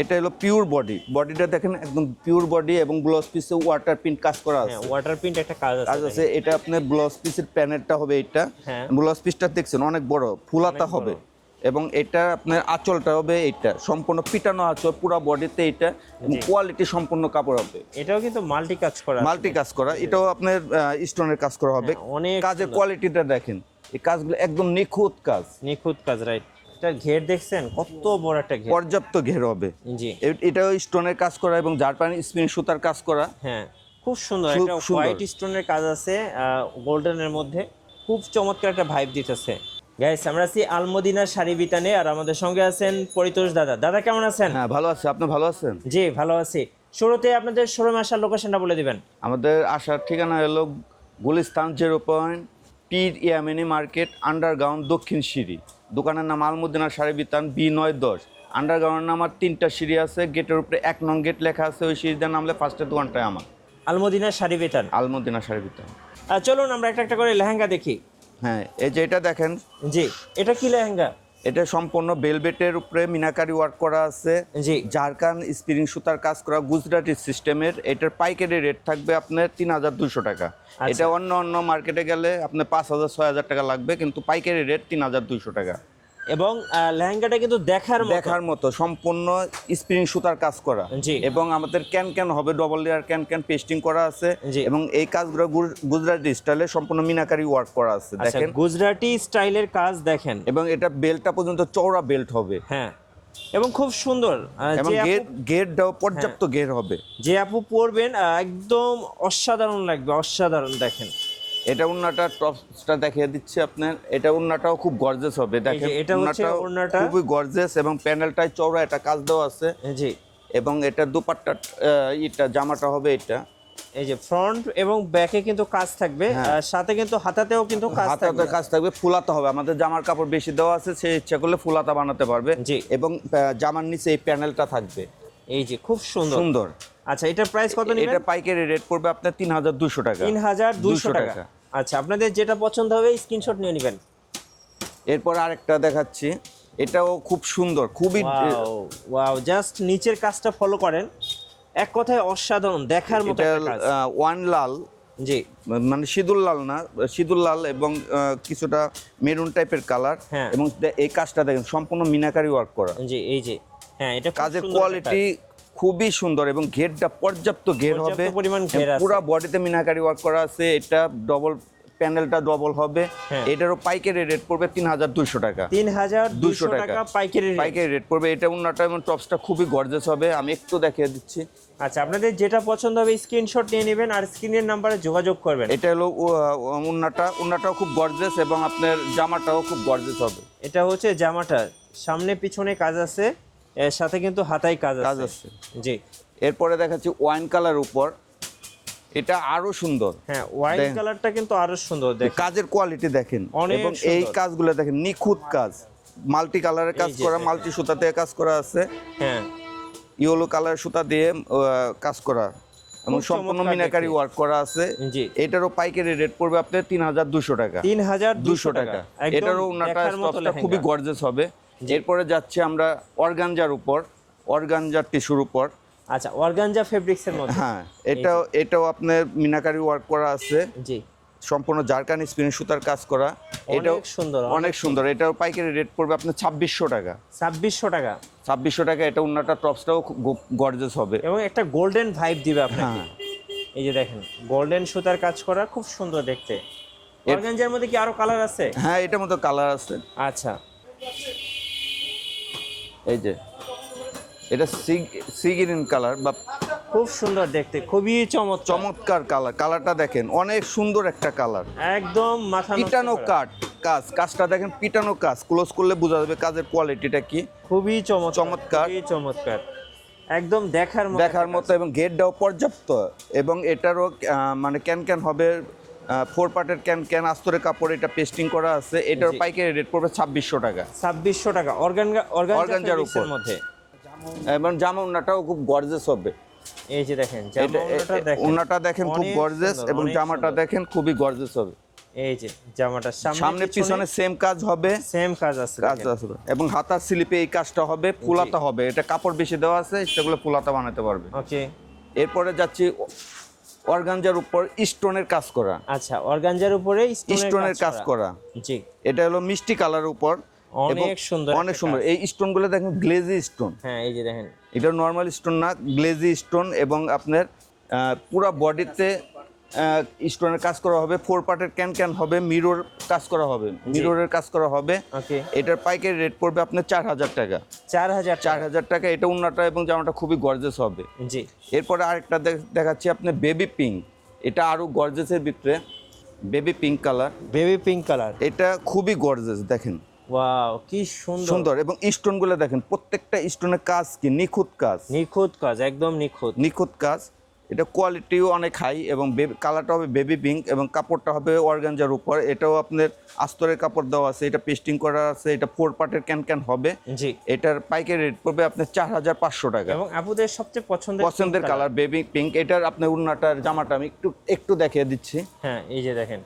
এটা হলো pure body বডিটা দেখেন একদম পিওর বডি এবং ব্লাউজ পিসে ওয়াটার প্রিন্ট কাজ করা হ্যাঁ আছে। ওয়াটার প্রিন্ট একটা কাজ আছে কাজ আছে এটা আপনার ব্লাউজ পিসের প্যানেলটা হবে এটা। হ্যাঁ। ব্লাউজ পিসটা দেখছেন অনেক বড় ফুলাতা হবে। এবং এটা আপনার আঁচলটা হবে এটা সম্পূর্ণ পিটানো আঁচল পুরো বডিতে এটা কোয়ালিটি সম্পূর্ণ কাপড় হবে। এটাও কিন্তু মাল্টি কাজ করা মাল্টি কাজ করা এটাও আপনার স্টোনের কাজ করা হবে। হ্যাঁ, অনেক কাজের কোয়ালিটিটা দেখেন এই কাজগুলো একদম নিখুঁত কাজ। নিখুঁত কাজ রাইট এটা ঘের দেখছেন? কত বড় একটা ঘের। পর্যাপ্ত ঘের হবে। জি। এ- এটাও স্টোনের কাজ করা এবং জারপানি স্পিন সুতার কাজ করা। হ্যাঁ খুব সুন্দর। একটা হোয়াইট স্টোনের কাজ আছে গোল্ডেনের মধ্যে। খুব চমৎকার একটা ভাইব দিতেছে। গাইস আমরা আছি আলমদিনার শাড়ি বিতানে আর আমাদের সঙ্গে আছেন পরিতোষ দাদা। দাদা কেমন আছেন? হ্যাঁ ভালো আছে। আপনি ভালো আছেন? জি ভালো আছি। শুরুতে আপনাদের শোরুমে আসার লোকেশনটা বলে দিবেন। আমাদের আসার ঠিকানা হলো গুলিস্তান জিরো পয়েন্ট পীর ইয়ামিনী মার্কেট আন্ডারগ্রাউন্ড দক্ষিণ সিঁড়ি। দোকানের নাম আলমুদ্দিনা শাড়ি বিতান বি নয় দশ। আন্ডারগ্রাউন্ড আমার তিনটা সিঁড়ি আছে গেটের উপরে এক নং গেট লেখা আছে ওই সিঁড়িতে নামলে ফার্স্টের দোকানটায় আমার। আলমদিনার শাড়ি বিতান। আলমুদ্দিনা শাড়ি বিতান। চলুন আমরা একটা একটা করে লেহেঙ্গা দেখি। হ্যাঁ এই যে এটা দেখেন। জি এটা কি লেহেঙ্গা? এটা সম্পূর্ণ বেলবেটের উপরে মিনাকারি ওয়ার্ক করা আছে। জি। ঝাড়খান স্প্রিং সুতার কাজ করা গুজরাটি সিস্টেমের এটার পাইকারি রেট থাকবে আপনার তিন হাজার দুশো টাকা। আচ্ছা। এটা অন্য অন্য মার্কেটে গেলে আপনার পাঁচ হাজার ছয় হাজার টাকা লাগবে কিন্তু পাইকারি রেট তিন হাজার দুইশো টাকা। এবং লেহেঙ্গাটা কিন্তু দেখার দেখার মতো সম্পূর্ণ স্প্রিং সুতার কাজ করা। এবং আমাদের ক্যান ক্যান হবে double layer can can pasting করা আছে। এবং এই কাজগুলো গুজ- গুজরাটি স্টাইলে সম্পূর্ণ মিনাকারি ওয়ার্ক করা আছে আচ্ছা দেখেন। গুজরাটি স্টাইলের কাজ দেখেন। এবং এটা বেল্টটা পর্যন্ত চওড়া বেল্ট হবে। হ্যাঁ। এবং খুব সুন্দর গেটটাও পর্যাপ্ত গেট হবে। যে আপু পরবেন একদম অসাধারণ লাগবে অসাধারণ দেখেন। এটা উন্নাটা টপসটা দেখিয়ে দিচ্ছি আপনার। এটা উন্নাটাও খুব গর্জেস হবে দেখেন। এটা হচ্ছে ওড়নাটা। খুবই গর্জেস এবং প্যানেলটায় চওড়া একটা কাজ দেওয়া আছে। জি এবং এটা দুপাট্টা ইটা জামাটা হবে এটা। এই যে ফ্রন্ট এবং ব্যাকে কিন্তু কাজ থাকবে হ্যাঁ। সাথে কিন্তু হাতাতেও কিন্তু কাজ থাকবে। কাজ থাকবে ফুলাতে হবে। আমাদের জামার কাপড় বেশি দেওয়া আছে সে ইচ্ছা করলে ফুলাতা বানাতে পারবে। জি। এবং জামার নিচে এই প্যানেলটা থাকবে। এই যে খুব সুন্দর। সুন্দর। আচ্ছা এটার প্রাইস কত নেবেন? এটা পাইকারি রেট পড়বে আপনার তিন হাজার দুশো টাকা। তিন হাজার দুশো টাকা। টাকা। আচ্ছা আপনাদের যেটা পছন্দ হবে স্ক্রিনশট নিয়ে নেবেন। এরপর আরেকটা দেখাচ্ছি। এটাও খুব সুন্দর খুবই ওয়াও জাস্ট নিচের কাজটা ফলো করেন। এক কথায় অসাধারণ দেখার মতো। ওয়ান লাল জি। মানে সিঁদুর লাল না সিঁদুর লাল এবং কিছুটা মেরুন টাইপের কালার হ্যাঁ। এবং এই কাজটা দেখেন সম্পূর্ণ মিনাকারি ওয়ার্ক করা। জি এই যে। হ্যাঁ এটা কাজের কোয়ালিটি খুবই সুন্দর এবং ঘেরটা পর্যাপ্ত ঘের হবে। পুরো বডিতে মিনাকারি ওয়ার্ক করা আছে এটা ডবল প্যানেলটা ডবল হবে। হ্যাঁ। এটারও পাইকারি রেট পড়বে তিন হাজার দুইশো টাকা। তিন হাজার দুশো টাকা। পাইকারি পাইকারি রেট পড়বে। এটা উন্নাটা এবং টপসটা খুবই গর্জেস হবে। আমি একটু দেখিয়ে দিচ্ছি। আচ্ছা আপনাদের যেটা পছন্দ হবে স্ক্রিনশট নিয়ে নেবেন আর স্ক্রিনের নাম্বারে যোগাযোগ করবেন। এটা হলো উন্নাটা উন্নাটাও খুব গর্জেস এবং আপনার জামাটাও খুব গর্জেস হবে। এটা হচ্ছে জামাটা। সামনে পিছনে কাজ আছে। এর সাথে কিন্তু হাতায় কাজ কাজ আছে। জি। এরপরে দেখাচ্ছি ওয়াইন কালার উপর। এটা আরও সুন্দর। হ্যাঁ দেখেন। কালারটা কিন্তু আরও সুন্দর দেখেন। কাজের কোয়ালিটি দেখেন। এবং এই কাজগুলো দেখেন নিখুঁত কাজ। মাল্টি কালারের কাজ করা মাল্টি সুতা দিয়ে কাজ করা আছে। হ্যাঁ। ইয়েলো কালার সুতা দিয়ে কাজ করা। এবং সম্পূর্ণ মিনাকারি ওয়ার্ক করা আছে। জি। এটারও পাইকারি রেট পড়বে আপনার তিন হাজার দুশো টাকা। তিন হাজার দুশো টাকা। এটারও উন্নাটা খুবই গর্জেস হবে। এরপরে যাচ্ছে আমরা অর্গানজার উপর অর্গানজার টিস্যুর উপর। আচ্ছা অর্গানজা ফেব্রিক্স এর মধ্যে। হ্যাঁ এটাও এটাও আপনার মিনাকারি ওয়ার্ক করা আছে। জি। সম্পূর্ণ জারকান স্পিন সুতার কাজ করা। এটাও অনেক সুন্দর অনেক সুন্দর। এটাও পাইকারি রেট পড়বে আপনার ছাব্বিশশো টাকা। ছাব্বিশশো টাকা। ছাব্বিশশো টাকা এটা উন্নাটা টপসটাও গর্জেস হবে। এবং একটা গোল্ডেন ভাইব দিবে আপনাকে। হ্যাঁ। এই যে দেখেন গোল্ডেন সুতার কাজ করা খুব সুন্দর দেখতে। অর্গানজার মধ্যে কি আরও কালার আছে? হ্যাঁ এটার মতো কালার আছে। আচ্ছা। এই যে এটা সি সি গ্রিন কালার বা খুব সুন্দর দেখতে খুবই চমৎকার। চমৎকার কালার কালারটা দেখেন অনেক সুন্দর একটা কালার। একদম মাথা পিটানো। কাট কাজ কাজটা দেখেন পিটানো কাজ ক্লোজ করলে বোঝা যাবে কাজের কোয়ালিটিটা কি। খুবই চমৎকার চমৎকার। খুবই চমৎকার। একদম দেখার মতো দেখার মতো এবং গেটটাও পর্যাপ্ত এবং এটারও মানে ক্যান ক্যান হবে ফোর পার্টের ক্যান ক্যান আস্তরের কাপড় এটা পেস্টিং করা আছে। এটার। পাইকারি রেট পড়বে ছাব্বিশশো টাকা। ছাব্বিশশো টাকা। অর্গান অর্গানজার উপর। মধ্যে? এবং জামা উন্নাটাও খুব গর্জেস হবে। এই যে দেখেন এটা দেখেন। খুব গর্জেস এবং জামাটা দেখেন খুবই গর্জেস হবে। এই যে জামাটা সামনে পিছনে সেম কাজ হবে। সেম কাজ আছে কাজ আছে। এবং হাতার স্লিপে এই কাজটা হবে ফুলাতা হবে। এটা কাপড় বেশি দেওয়া আছে সেগুলো ফুলাতা বানাতে পারবে। ওকে এরপরে যাচ্ছি অর্গানজার উপর স্টোনের কাজ করা। আচ্ছা অর্গানজার উপরে স্টোনের কাজ করা। জি। এটা হলো মিষ্টি কালার উপর। অনেক সুন্দর অনেক সুন্দর। এই স্টোনগুলো দেখেন গ্লেজি স্টোন। হ্যাঁ এই যে দেখেন। এটা নর্মাল স্টোন না গ্লেজি স্টোন এবং আপনার পুরো পুরা বডিতে স্টোনের কাজ করা হবে ফোর পার্টের ক্যান ক্যান হবে মিরর কাজ করা হবে। মিররের কাজ করা হবে। এটার পাইকারি রেট পড়বে আপনার চার হাজার টাকা। চার হাজার চার হাজার টাকা এটা উন্নাটা এবং জামাটা খুবই গর্জেস হবে। জি। এরপরে আরেকটা দেখ- দেখাচ্ছি আপনার বেবি পিঙ্ক এটা আরও গর্জেসের ভিতরে। Baby pink colour baby pink colour এটা খুবই গর্জেস দেখেন। ওয়াও কি সুন্দর। সুন্দর এবং স্টোনগুলো দেখেন প্রত্যেকটা স্টোনের কাজ কি? নিখুঁত কাজ। নিখুঁত কাজ একদম নিখুঁত। নিখুঁত কাজ। এটা কোয়ালিটিও অনেক হাই এবং কালারটা হবে বেবি পিঙ্ক এবং কাপড়টা হবে অর্গানজার উপর। এটাও আপনার আস্তরের কাপড় দেওয়া আছে এটা পেস্টিং করা আছে এটা ফোর পার্টের ক্যান ক্যান হবে। জি। এটার পাইকারি রেট পড়বে আপনার চার হাজার পাঁচশো টাকা। এবং আপুদের সবচেয়ে পছন্দের পছন্দের কালার বেবি পিঙ্ক এটার আপনার উন্নাটার জামাটা আমি একটু একটু দেখিয়ে দিচ্ছি। হ্যাঁ এই যে দেখেন।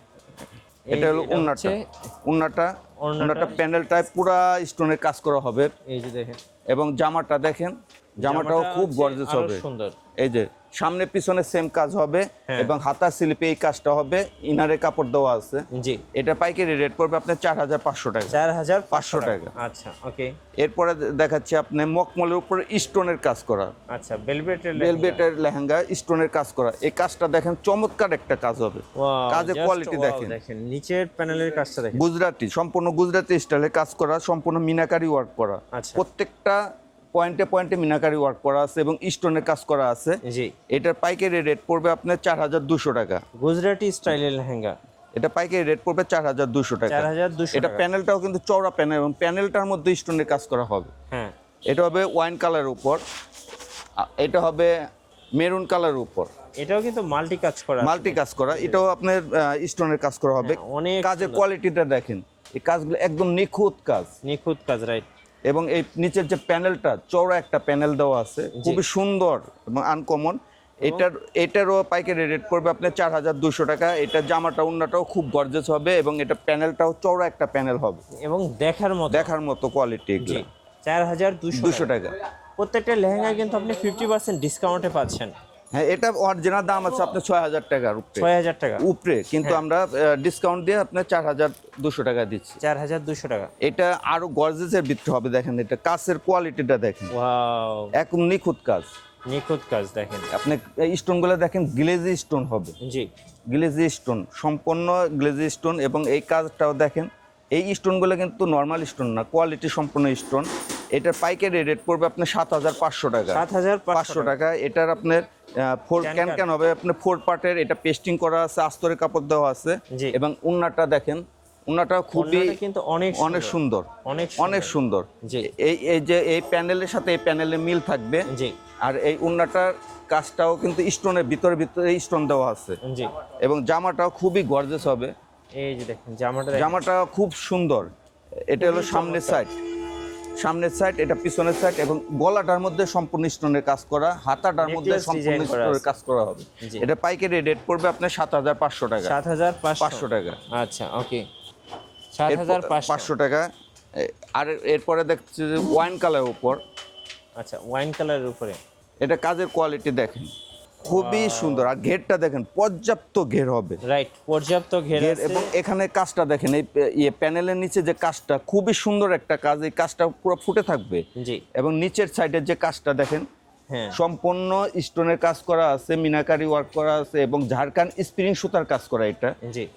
এটা হলো উন্নাটা উন্নাটা উন্নাটা প্যানেলটায় পুরা স্টোনের কাজ করা হবে। এই যে দেখেন। এবং জামাটা দেখেন জামাটাও খুব গর্জেস হবে। সুন্দর। এই যে সামনে পিছনে সেম কাজ হবে হ্যাঁ। এবং হাতা স্লিপে এই কাজটা হবে। ইনারে কাপড় দেওয়া আছে। জি। এটা পাইকারি রেট পড়বে আপনার চার হাজার পাঁচশো টাকা। চার হাজার পাঁচশো টাকা। আচ্ছা ওকে এরপরে দেখাচ্ছি আপনি মকমলের উপরে স্টোনের কাজ করা। আচ্ছা বেলভেটের ভেলভেটের লেহেঙ্গা স্টোনের কাজ করা। এই কাজটা দেখেন চমৎকার একটা কাজ হবে। কাজের কোয়ালিটি দেখেন। দেখেন নিচের প্যানেলের কাজটা দেখেন। গুজরাটি সম্পূর্ণ গুজরাটি স্টাইলে কাজ করা সম্পূর্ণ মিনাকারি ওয়ার্ক করা। আচ্ছা। প্রত্যেকটা পয়েন্টে পয়েন্টে মিনাকারি ওয়ার্ক করা আছে এবং স্টোনের কাজ করা আছে। জি। এটার পাইকারি রেট পড়বে আপনার চার হাজার দুশো টাকা। গুজরাটি স্টাইলের লেহেঙ্গা। এটা পাইকারি রেট পড়বে চার হাজার দুশো টাকা। চার হাজার দুশো এটা প্যানেলটাও কিন্তু চওড়া প্যানেল এবং প্যানেলটার মধ্যে স্টোনের কাজ করা হবে। হ্যাঁ। এটা হবে ওয়াইন কালারের উপর। এটা হবে মেরুন কালারের উপর। এটাও কিন্তু মাল্টি কাজ করা মাল্টি কাজ করা। এটাও আপনার স্টোনের কাজ করা হবে। হ্যাঁ, অনেক কাজের কোয়ালিটিটা দেখেন। এই কাজগুলো একদম নিখুঁত কাজ। নিখুঁত কাজ রাইট এবং এই নিচের যে প্যানেলটা চওড়া একটা প্যানেল দেওয়া আছে খুবই সুন্দর এবং আনকমন এটার এটারও পাইকারি রেট পড়বে আপনার চার হাজার দুশো টাকা। এটা জামাটা উন্নাটাও খুব গর্জেস হবে এবং এটা প্যানেলটাও চওড়া একটা প্যানেল হবে। এবং দেখার মতো। দেখার মতো কোয়ালিটি এগুলো। চার হাজার দুশো দুশো টাকা। প্রত্যেকটা লেহেঙ্গা কিন্তু আপনি ফিফটি পার্সেন্ট ডিসকাউন্টে পাচ্ছেন। হ্যাঁ এটা অরিজিনাল দাম আছে আপনার ছয় হাজার টাকার উপরে ছয় হাজার টাকা। উপরে কিন্তু আমরা ডিসকাউন্ট দিয়ে আপনার চার হাজার দুশো টাকা দিচ্ছি। চার হাজার দুশো টাকা। এটা আরও গর্জেসের ভিতরে হবে দেখেন এটা। কাছের কোয়ালিটিটা দেখেন। একদম নিখুঁত কাজ। নিখুঁত কাজ দেখেন। আপনি এই স্টোনগুলো দেখেন গ্লেজি স্টোন হবে। জি। গ্লেজি স্টোন সম্পূর্ণ গ্লেজি স্টোন এবং এই কাজটাও দেখেন। এই স্টোনগুলো কিন্তু নর্মাল স্টোন না কোয়ালিটি সম্পূর্ণ স্টোন এটার পাইকারি রেট পড়বে আপনার সাত হাজার পাঁচশো টাকা। সাত হাজার পাঁচশো টাকা। এটার আপনার ফোর ক্যান ক্যান হবে আপনার ফোর পার্টের এটা পেস্টিং করা আছে আস্তরের কাপড় দেওয়া আছে। এবং উন্নাটা দেখেন উন্নাটা খুবই কিন্তু অনেক অনেক সুন্দর। অনেক অনেক সুন্দর। এই এই যে এই প্যানেলের সাথে এই প্যানেলের মিল থাকবে। জি। আর এই উন্নাটার কাজটাও কিন্তু স্টোনের ভিতরে ভিতরে স্টোন দেওয়া আছে। জি। এবং জামাটাও খুবই গর্জেস হবে। এই যে দেখেন জামাটা। জামাটা খুব সুন্দর। এটা হলো সামনের সাইড সামনের সাইড এটা পিছনের সাইড এবং গলাটার মধ্যে সম্পূর্ণ স্টোনের কাজ করা হাতাটার মধ্যে সম্পূর্ণ স্টোনের কাজ করা হবে। এটা পাইকারি রেট পড়বে আপনার সাত হাজার পাঁচশো টাকা। সাত হাজার পাঁচশো। টাকা। আচ্ছা ওকে সাত হাজার পাঁচশো। পাঁচশো টাকা। আর এরপরে দেখছি যে ওয়াইন কালারের উপর। আচ্ছা ওয়াইন কালারের উপরে। এটা কাজের কোয়ালিটি দেখেন। খুবই সুন্দর। আর ঘেরটা দেখেন পর্যাপ্ত ঘের হবে। রাইট পর্যাপ্ত ঘের এবং এখানে কাজটা দেখেন এই ইয়ে প্যানেলের নিচে যে কাজটা খুবই সুন্দর একটা কাজ এই কাজটা পুরো ফুটে থাকবে। জি। এবং নিচের সাইডের যে কাজটা দেখেন হ্যাঁ। সম্পূর্ণ স্টোনের কাজ করা আছে মিনাকারি ওয়ার্ক করা আছে এবং ঝাড়খান স্প্রিং সুতার কাজ করা এটা।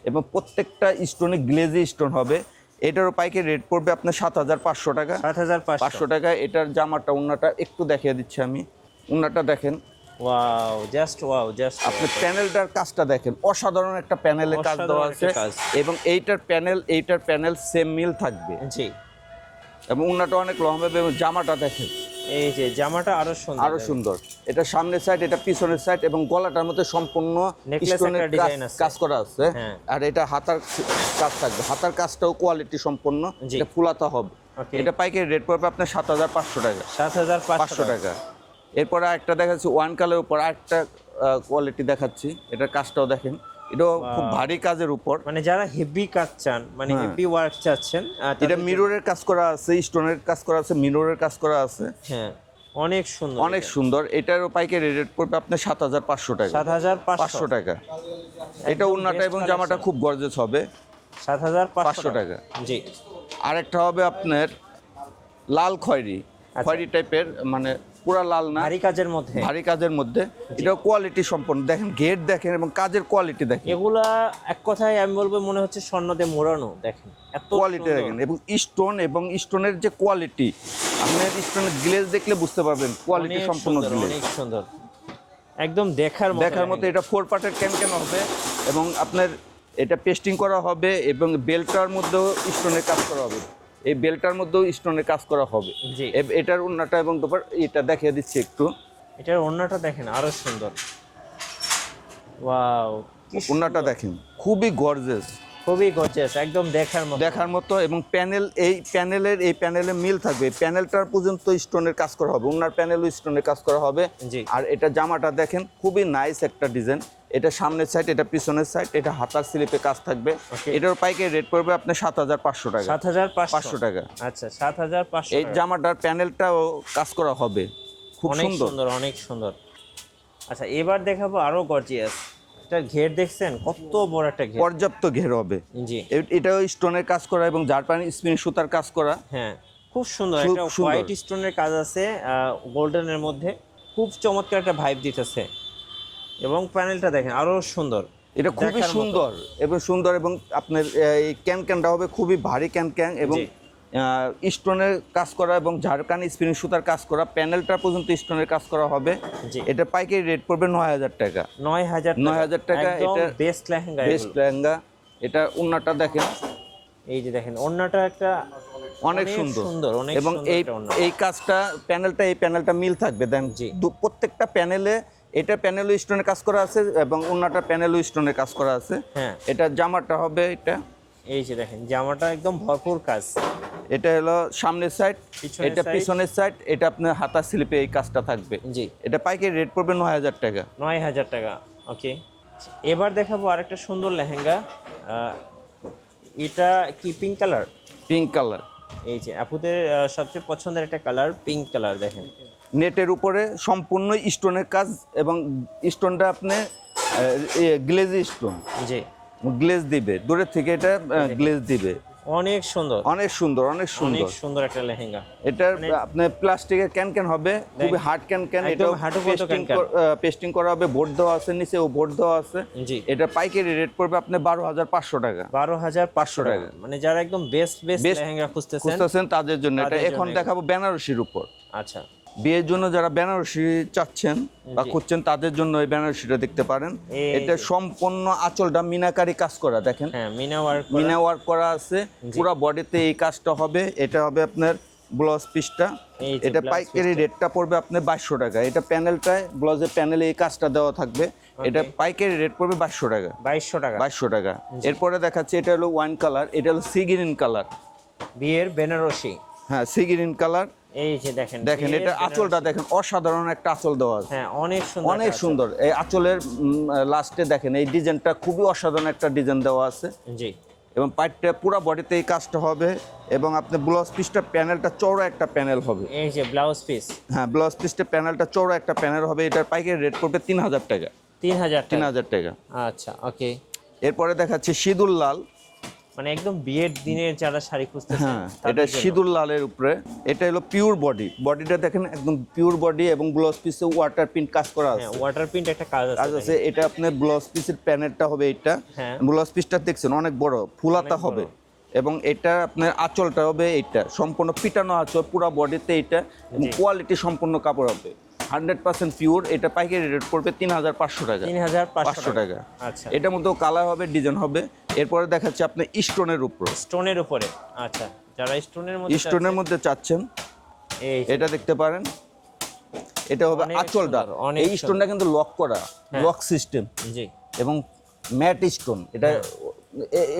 এবং প্রত্যেকটা স্টোনে গ্লেজি স্টোন হবে। এটারও পাইকারি রেট পড়বে আপনার সাত হাজার পাঁচশো টাকা। সাত হাজার পাঁচশো। পাঁচশো টাকা এটার জামাটা উন্নাটা একটু দেখিয়ে দিচ্ছি আমি। উন্নাটা দেখেন ওয়াও জাস্ট ওয়াও জাস্ট আপনি প্যানেলটার কাজটা দেখেন। অসাধারণ একটা প্যানেলে কাজ দেওয়া আছে। এবং এইটার প্যানেল এইটার প্যানেল সেম মিল থাকবে। জি। এবং উন্নাটা অনেক লম্বা এবং জামাটা দেখেন। এই যে জামাটা আরও সুন্দর। আরও সুন্দর। এটা সামনের সাইড এটা পিছনের সাইড এবং গলাটার মধ্যে সম্পূর্ণ কাজ- করা আছে। হ্যাঁ। আর এটা হাতার কাজ থাকবে। হাতার কাজটাও কোয়ালিটি সম্পূর্ণ। এটা ফুলাতা হবে। এটা পাইকারি রেট পড়বে আপনার সাত হাজার পাঁচশো টাকা। সাত হাজার পাঁচশো টাকা। এরপরে আরেকটা দেখাচ্ছি ওয়ান কালার উপর আরেকটা কোয়ালিটি দেখাচ্ছি। এটার কাজটাও দেখেন। এটাও খুব ভারী কাজের উপর। মানে যারা হেভি কাজ চান মানে হ্যাঁ। হেভি ওয়ার্ক চাচ্ছেন এটা মিররের কাজ করা আছে স্টোনের কাজ করা আছে মিররের কাজ করা আছে। হ্যাঁ অনেক সুন্দর অনেক সুন্দর। এটারও পাইকারি রেট পড়বে আপনার সাত হাজার পাঁচশো টাকা। সাত হাজার পাঁচশো। টাকা। এটা উন্নাটা এবং জামাটা খুব গর্জেস হবে। সাত হাজার পাঁচশো পাঁচশো টাকা। জি। আরেকটা হবে আপনার লাল খয়েরি। আচ্ছা। খয়েরি টাইপের মানে পুরা লাল না? ভারী কাজের মধ্যে। ভারী কাজের মধ্যে। এটা কোয়ালিটি সম্পন্ন। দেখেন গেট দেখেন এবং কাজের কোয়ালিটি দেখেন। এগুলা এক কথায় আমি বলব মনে হচ্ছে স্বর্ণ দিয়ে মোড়ানো দেখেন। এত কোয়ালিটি দেখেন। এবং স্টোন এবং স্টোনের যে কোয়ালিটি আপনার স্টোনের গ্লেজ দেখলে বুঝতে পারবেন কোয়ালিটি সুন্দর, গ্লেজ অনেক সুন্দর। একদম দেখার মতো দেখার মতো এটা ফোর পার্টের ক্যান ক্যান হবে এবং আপনার এটা পেস্টিং করা হবে এবং বেলটার মধ্যেও স্টোনের কাজ করা হবে। এই বেলটার মধ্যেও স্টোনের কাজ করা হবে। এটার ওড়নাটা এবং তোমার এটা দেখিয়ে দিচ্ছি একটু। এটার ওড়নাটা দেখেন আরও সুন্দর। ওয়াও। ওড়নাটা দেখেন। খুবই গর্জেস খুবই গর্জিয়াস একদম দেখার মতো। দেখার মতো এবং প্যানেল এই প্যানেলের এই প্যানেলে মিল থাকবে। প্যানেলটার পর্যন্ত স্টোনের কাজ করা হবে উনার প্যানেলও স্টোনের কাজ করা হবে। জি। আর এটা জামাটা দেখেন খুবই নাইস একটা ডিজাইন এটা সামনের সাইড এটা পিছনের সাইড এটা হাতার স্লিপে কাজ থাকবে। এটার পাইকারি রেট পড়বে আপনার সাত হাজার পাঁচশো টাকা। সাত হাজার পাঁচশো। টাকা। আচ্ছা সাত হাজার পাঁচশো এই জামাটার প্যানেলটাও কাজ করা হবে। খুব সুন্দর। অনেক সুন্দর। আচ্ছা এবার দেখাবো আরও গর্জিয়াস এটা ঘের দেখছেন? কত বড় একটা ঘের। পর্যাপ্ত ঘের হবে। জি। এটাও স্টোনের কাজ করা এবং জারপানি স্পিন সুতার কাজ করা। হ্যাঁ খুব সুন্দর। একটা। হোয়াইট স্টোনের কাজ আছে গোল্ডেনের মধ্যে। খুব চমৎকার একটা ভাইব দিতেছে। এবং প্যানেলটা দেখেন আরও সুন্দর। এটা খুবই সুন্দর এবং সুন্দর এবং আপনার এই ক্যান ক্যানটা হবে খুবই ভারী ক্যান ক্যান এবং। স্টোনের কাজ করা এবং ঝাড়খানি স্প্রিং সুতার কাজ করা প্যানেলটা পর্যন্ত স্টোনের কাজ করা হবে। এটা পাইকারি রেট পড়বে নয় হাজার টাকা। নয় হাজার 9,000 টাকা, এটা- বেস্ট লেহেঙ্গা বেস্ট লেহেঙ্গা। এটা উন্নাটা দেখেন। এই যে দেখেন অন্যটা একটা অনেক সুন্দর। সুন্দর এবং এই এই কাজটা প্যানেলটা এই প্যানেলটা মিল থাকবে। দেন। প্রত্যেকটা প্যানেলে এটা প্যানেলও স্টোনের কাজ করা আছে এবং অন্যটা প্যানেলও স্টোনের কাজ করা আছে। হ্যাঁ। এটা জামাটা হবে এটা। এই যে দেখেন জামাটা একদম ভরপুর কাজ। এটা হলো সামনের সাইড এটা পিছনের সাইড এটা আপনার হাতা স্লিপে এই কাজটা থাকবে। জি। এটা পাইকারি রেট পড়বে নয় হাজার টাকা। নয় হাজার টাকা ওকে। এবার দেখাবো আরেকটা সুন্দর লেহেঙ্গা। এটা কি পিঙ্ক কালার পিঙ্ক কালার এই যে আপুদের সবচেয়ে পছন্দের একটা কালার পিঙ্ক কালার দেখেন। নেটের উপরে সম্পূর্ণ স্টোনের কাজ এবং স্টোনটা আপনি গ্লেজ স্টোন জি। গ্লেজ দিবে। দূরের থেকে এটা গ্লেজ দিবে। অনেক সুন্দর। অনেক সুন্দর অনেক অনেক সুন্দর। সুন্দর একটা লেহেঙ্গা। এটার আপনার প্লাস্টিকের ক্যান ক্যান হবে খুবই হার্ড ক্যান ক্যান এটা পর্যন্ত পেস্টিং। পেস্টিং করা হবে বোর্ড দেওয়া আছে নিচে ও বোর্ড দেওয়া আছে। জি। এটা পাইকারি রেট পড়বে আপনার বারো হাজার পাঁচশো টাকা। বারো হাজার পাঁচশো টাকা। টাকা মানে যারা একদম বেস্ট বেস্ট লেহেঙ্গা খুঁজতেছেন খুঁজতেছেন তাদের জন্য এটা। এখন দেখাবো বেনারসির উপর। আচ্ছা। বিয়ের জন্য যারা বেনারসি চাচ্ছেন বা খুঁজছেন তাদের জন্য এই বেনারসিটা দেখতে পারেন। এটা সম্পূর্ণ আঁচলটা মিনাকারি কাজ করা দেখেন। হ্যাঁ মিনা ওয়ার্ক মিনা ওয়ার্ক করা আছে পুরো বডিতে এই কাজটা হবে। এটা হবে আপনার ব্লাউজ পিসটা এটা পাইকারি রেটটা পড়বে আপনার বাইশশো টাকা। এটা প্যানেলটায় ব্লাউজের প্যানেলে এই কাজটা দেওয়া থাকবে। এটা পাইকারি রেট পড়বে বাইশশো টাকা। বাইশশো টাকা। বাইশশো টাকা। এরপরে দেখাচ্ছে এটা হলো ওয়াইন কালার এটা হলো সি গ্রিন কালার বিয়ের বেনারসি। হ্যাঁ সি গ্রিন কালার এই যে দেখেন দেখেন এটা আঁচলটা দেখেন অসাধারণ একটা আঁচল দেওয়া আছে। হ্যাঁ অনেক সুন্দর অনেক সুন্দর। এই আঁচলের লাস্টে দেখেন এই ডিজাইনটা খুবই অসাধারণ একটা ডিজাইন দেওয়া আছে। জি। এবং পাইপটা পুরো বডিতে এই কাজটা হবে এবং আপনার ব্লাউজ পিসটা প্যানেলটা চওড়া একটা প্যানেল হবে। এই যে ব্লাউজ পিস হ্যাঁ ব্লাউজ পিসটা প্যানেলটা চওড়া একটা প্যানেল হবে। এটার পাইকারি রেট পড়বে তিন হাজার টাকা। তিন হাজার তিন হাজার টাকা। আচ্ছা ওকে এরপরে দেখাচ্ছে সিঁদুর লাল। মানে একদম বিয়ের দিনে যারা শাড়ি খুঁজতেছেন হ্যাঁ এটা সিঁদুর লালের উপরে এটা হলো পিওর বডি বডিটা দেখেন একদম পিওর বডি এবং ব্লাউজ পিসে ওয়াটার প্রিন্ট কাজ করা আছে। হ্যাঁ ওয়াটার প্রিন্ট একটা কাজ আছে কাজ আছে এটা আপনার ব্লাউজ পিসের প্যানেলটা হবে এটা। হ্যাঁ। ব্লাউজ পিসটা দেখছেন অনেক বড় ফুলাতা হবে। এবং এটা আপনার আঁচলটা হবে এটা সম্পূর্ণ পিটানো আঁচল পুরো বডিতে এটা কোয়ালিটি সম্পূর্ণ কাপড় হবে। হান্ড্রেড পার্সেন্ট পিওর এটা পাইকারি রেট পড়বে তিন হাজার পাঁচশো টাকা। তিন হাজার পাঁচশো টাকা। আচ্ছা। এটার মধ্যেও কালার হবে ডিজাইন হবে। এরপরে দেখাচ্ছে আপনি স্টোনের উপর। স্টোনের উপরে। আচ্ছা যারা স্টোনের মধ্যে স্টোনের মধ্যে চাচ্ছেন এটা দেখতে পারেন। এটা হবে আঁচলটা এই স্টোনটা কিন্তু লক করা হ্যাঁ। লক সিস্টেম জি। এবং ম্যাট স্টোন এটা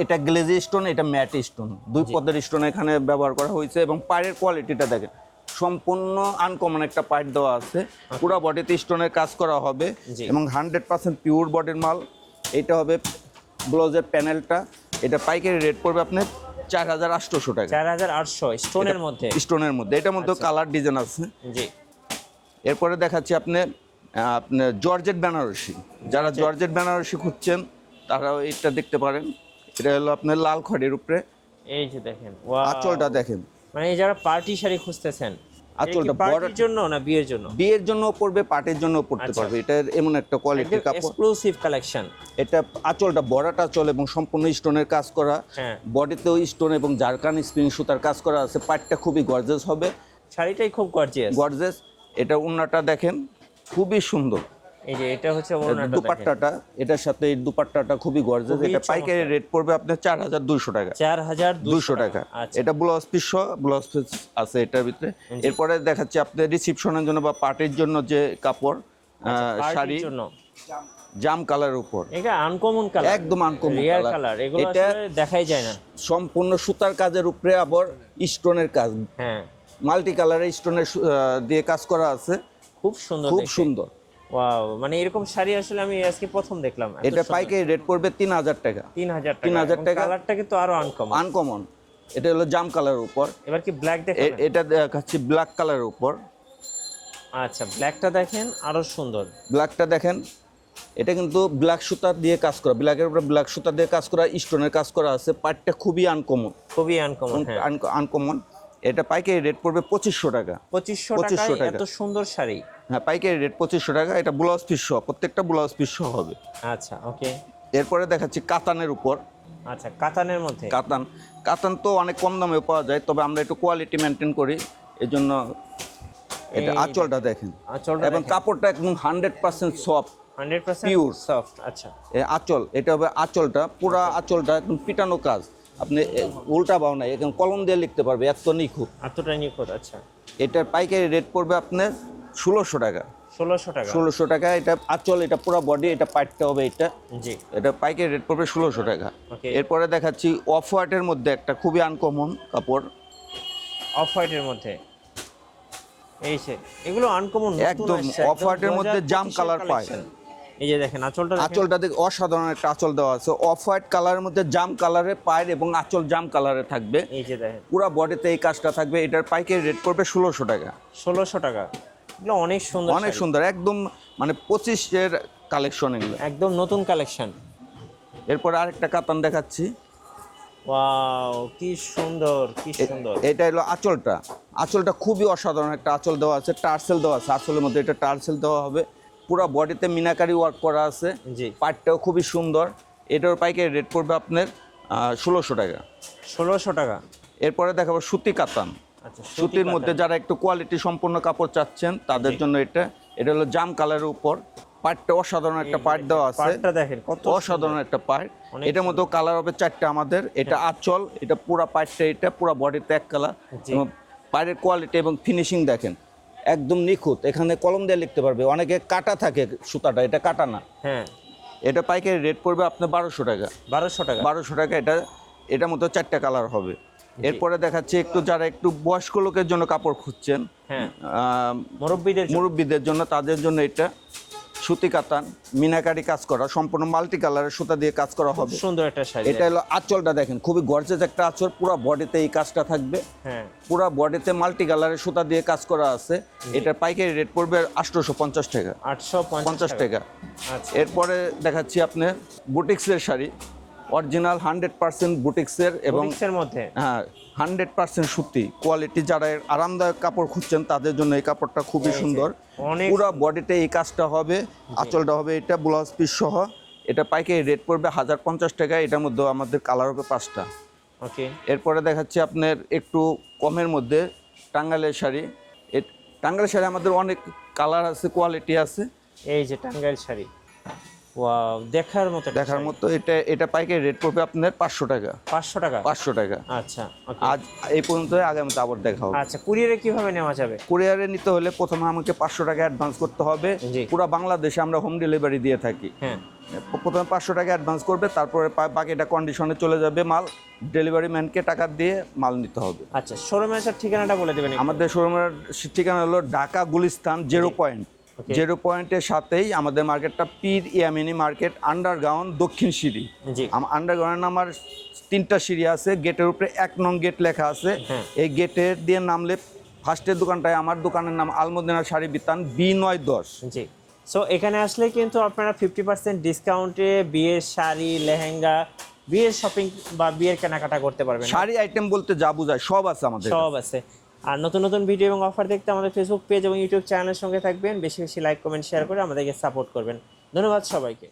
এটা গ্লেজি স্টোন এটা ম্যাট স্টোন দুই পদের স্টোন এখানে ব্যবহার করা হয়েছে এবং পায়ের কোয়ালিটিটা দেখেন। সম্পূর্ণ আনকমন একটা পাইপ দেওয়া আছে। পুরো বডিতে স্টোনের কাজ করা হবে এবং হান্ড্রেড পার্সেন্ট পিওর বডির মাল। এটা হবে ব্লাউজের প্যানেলটা এটা পাইকারি রেট পড়বে আপনার চার হাজার আটশোশো টাকা। চার হাজার আটশো স্টোনের মধ্যে? স্টোনের মধ্যে। এটার মধ্যে কালার ডিজাইন আছে। জি। এরপরে দেখাচ্ছি আপনি আপনার জর্জেট বেনারসি যারা জর্জেট বেনারসি খুঁজছেন তারাও এটা দেখতে পারেন। এটা হলো আপনার লাল খড়ের উপরে। এই যে দেখেন! আঁচলটা দেখেন। মানে যারা পার্টি শাড়ি খুঁজতেছেন আঁচলটা পার্টির জন্য না বিয়ের জন্য? বিয়ের জন্য পড়বে পাটের জন্য পড়তে আচ্ছা। পারবে। এটা এমন একটা কোয়ালিটির কাপড় এক্সক্লুসিভ কালেকশন এটা আঁচলটা বড়াটা চলে এবং সম্পূর্ণ স্টোনের কাজ করা। হ্যাঁ। বডিতেও স্টোন এবং জারকান স্প্রিং সুতার কাজ করা আছে। পাটটা খুবই গর্জেস হবে। শাড়িটাই খুব গর্জিয়াস গর্জেস এটা উন্নাটা দেখেন খুবই সুন্দর। এই যে এটা হচ্ছে ওড়নাটা দুপাট্টাটা এটার সাথে এই দুপাট্টাটা খুবই গর্জেস এটা পাইকারি রেট পড়বে আপনার চার হাজার দুইশো টাকা। চার হাজার দুইশো টাকা। আচ্ছা। এটা ব্লাউজ পিস ব্লাউজ পিস আছে এটার ভিতরে। এরপরে দেখাচ্ছি আপনার রিসিপশনের জন্য বা পার্টির জন্য যে কাপড় আহ, শাড়ি। জন্য। জাম কালারের উপর। এটা আনকমন কালার একদম colour। কালার এগুলো এটা- দেখাই যায় না। সম্পূর্ণ সুতার কাজের উপরে আবার স্টোনের কাজ। হ্যাঁ। মাল্টি কালারের স্টোনের দিয়ে কাজ করা আছে। খুব সুন্দর খুব সুন্দর। ওয়াও মানে এরকম শাড়ি আসলে আমি আজকে প্রথম দেখলাম এটা। পাইকারি রেট পড়বে তিন হাজার টাকা। তিন হাজার টাকা। 3000 টাকা। কালারটা কিন্তু আরও আনকমন আনকমন এটা হলো জাম কালারের উপর। এবার কি ব্ল্যাক দেখেন এটা দেখাচ্ছি ব্ল্যাক কালারের উপর। আচ্ছা ব্ল্যাকটা দেখেন আরও সুন্দর। ব্ল্যাকটা দেখেন। এটা কিন্তু ব্ল্যাক সুতা দিয়ে কাজ করা। ব্ল্যাকের উপরে ব্ল্যাক সুতা দিয়ে কাজ করা স্টোনের কাজ করা আছে। পাটটা খুবই আনকমন খুবই আনকমন হ্যাঁ। আনকমন এটা পাইকারি রেট পড়বে পঁচিশশো টাকা। পঁচিশশো 2500 টাকায় টাকা। এত সুন্দর শাড়ি। হ্যাঁ পাইকারি রেট পঁচিশশো টাকা এটা ব্লাউজ পিস সহ প্রত্যেকটা ব্লাউজ পিস সহ হবে। আচ্ছা ওকে এরপরে দেখাচ্ছি কাতানের উপর। আচ্ছা কাতানের মধ্যে? কাতান কাতান তো অনেক কম দামে পাওয়া যায় তবে আমরা একটু কোয়ালিটি মেনটেন করি এই জন্য এটা আঁচলটা দেখেন আঁচলটা এবং কাপড়টা একদম hundred percent soft hundred percent Pure। Soft আচ্ছা। আঁচল এটা হবে আঁচলটা পুরা আঁচলটা একদম পিটানো কাজ। আপনি উল্টা বাও নাই এখন কলম দিয়ে লিখতে পারবে এত নিখুঁত। এতটা নিখুঁত আচ্ছা। এটার পাইকারি রেট পড়বে আপনার ষোলোশো টাকা। ষোলোশো টাকা। ষোলোশো টাকা এটা আঁচল এটা পুরো বডি এটা পাইটটা হবে এটা। জি। এটা পাইকারি রেট পড়বে ষোলোশো টাকা। এরপরে দেখাচ্ছি অফ হোয়াইটের মধ্যে একটা খুবই আনকমন কাপড়। অফ হোয়াইটের মধ্যে। এই সে এগুলো আনকমন একদম white এর মধ্যে জাম colour পায়। এই যে দেখেন আঁচলটা। আঁচলটা দেখে অসাধারণ একটা আঁচল দেওয়া আছে। অফ হোয়াইট কালারের মধ্যে জাম কালারে পায়ের এবং আঁচল জাম কালারে থাকবে। এই যে দেখেন। পুরো বডিতে এই কাজটা থাকবে। এটার পাইকারি রেট পড়বে ষোলোশো টাকা। ষোলোশো টাকা। এগুলো অনেক সুন্দর অনেক সুন্দর একদম মানে পঁচিশের কালেকশন এগুলো। একদম নতুন কালেকশন এরপর আরেকটা কাতান দেখাচ্ছি। ওয়াও কি সুন্দর কি সুন্দর। এটা হলো আঁচলটা। আঁচলটা খুবই অসাধারণ একটা আঁচল দেওয়া আছে টার্সেল দেওয়া আছে। আঁচলের মধ্যে এটা টার্সেল দেওয়া হবে। পুরো বডিতে মিনাকারি ওয়ার্ক করা আছে। জি। পাটটাও খুবই সুন্দর। এটার পাইকারি রেট পড়বে আপনার ষোলোশো টাকা। ষোলোশো টাকা। এরপরে দেখাবো সুতি কাতান। সুতির মধ্যে যারা একটু কোয়ালিটি সম্পূর্ণ কাপড় চাচ্ছেন তাদের জন্য এটা এটা হলো জাম কালারের উপর। পাটটা অসাধারণ একটা পাট দেওয়া আছে। দেখেন কত অসাধারণ একটা অনেক এটার মধ্যে কালার হবে চারটা আমাদের। এটা আঁচল এটা পুরা পাটটা এটা পুরা বডিতে এক কালার এবং পায়ের কোয়ালিটি এবং ফিনিশিং দেখেন একদম নিখুঁত। এখানে কলম দিয়ে লিখতে পারবে। অনেকে কাটা থাকে সুতাটা এটা কাটা না। হ্যাঁ। এটা পাইকারি রেট পড়বে আপনার বারোশো টাকা। বারোশো টাকা। বারোশো টাকা এটা এটার মধ্যে চারটা কালার হবে। এরপরে দেখাচ্ছি একটু যারা একটু বয়স্ক লোকের জন্য কাপড় খুঁজছেন হ্যাঁ। মুরব্বীদের। মুরব্বীদের জন্য তাদের জন্য এটা সুতি কাতান মিনাকারি কাজ করা সম্পূর্ণ মাল্টি কালারের সুতা দিয়ে কাজ করা হবে। সুন্দর একটা শাড়ি। এটা হলো আঁচলটা দেখেন খুবই গর্জেস একটা আঁচল পুরো বডিতে এই কাজটা থাকবে। হ্যাঁ। পুরো বডিতে মাল্টি কালারের সুতা দিয়ে কাজ করা আছে। এটার পাইকারি রেট পড়বে আটশোশো পঞ্চাশ টাকা। আটশো পঞ্চাশ টাকা। আচ্ছা। এরপরে দেখাচ্ছি আপনার বুটিক্সের শাড়ি। অরিজিনাল হান্ড্রেড পার্সেন্ট বুটিক্সের এবং মধ্যে? হ্যাঁ হান্ড্রেড পার্সেন্ট সুতি কোয়ালিটি যারা আরামদায়ক কাপড় খুঁজছেন তাদের জন্য এই কাপড়টা খুবই সুন্দর। পুরো বডিতে এই কাজটা হবে আঁচলটা হবে এটা ব্লাউজ পিস সহ। এটা পাইকারি রেট পড়বে হাজার পঞ্চাশ টাকা এটার মধ্যে আমাদের কালার হবে পাঁচটা। ওকে। এরপরে দেখাচ্ছি আপনার একটু কমের মধ্যে টাঙ্গাইলের শাড়ি। এ টাঙ্গাইলের শাড়ি আমাদের অনেক কালার আছে কোয়ালিটি আছে। এই যে টাঙ্গাইল শাড়ি। ওয়াও দেখার মতো দেখার মতো এটা এটা পাইকারি রেট পড়বে আপনার পাঁচশো টাকা। পাঁচশো টাকা? পাঁচশো টাকা। আচ্ছা আজ এই পর্যন্ত আগামীতে আবার দেখা হবে। আচ্ছা কুরিয়ারে কীভাবে নেওয়া যাবে? কুরিয়ারে নিতে হলে প্রথমে আমাকে পাঁচশো টাকা অ্যাডভান্স করতে হবে। পুরো বাংলাদেশে আমরা হোম ডেলিভারি দিয়ে থাকি। হ্যাঁ। প্রথমে পাঁচশো টাকা অ্যাডভান্স করবে তারপরে বাকিটা কন্ডিশনে চলে যাবে মাল। ডেলিভারি ম্যানকে টাকা দিয়ে মাল নিতে হবে। আচ্ছা শোরুমের ঠিকানাটা বলে দেবেন আমাদের শোরুমের ঠিকানা হলো Dhaka Gulistan zero point. Zero পয়েন্টের সাথেই আমাদের মার্কেটটা পীর ইয়ামিনী মার্কেট আন্ডারগ্রাউন্ড দক্ষিণ সিঁড়ি। আন্ডারগ্রাউন্ড আমার তিনটা সিঁড়ি আছে গেটের উপরে এক নং গেট লেখা আছে। হ্যাঁ। এই গেটের দিয়ে নামলে ফার্স্টের দোকানটায় আমার দোকানের নাম আলমদিনা শাড়ি বিতান বি নয় দশ। জি। সো এখানে আসলে কিন্তু আপনারা ফিফটি পার্সেন্ট ডিসকাউন্টে বিয়ের শাড়ি লেহেঙ্গা বিয়ের শপিং বা বিয়ের কেনাকাটা করতে পারবেন। শাড়ি আইটেম বলতে যা বোঝায় সব আছে আমাদের সব আছে। আর নতুন নতুন ভিডিও এবং অফার দেখতে আমাদের ফেসবুক পেজ এবং ইউটিউব চ্যানেলের সঙ্গে থাকবেন। বেশি বেশি লাইক কমেন্ট শেয়ার করে আমাদেরকে সাপোর্ট করবেন। ধন্যবাদ সবাইকে।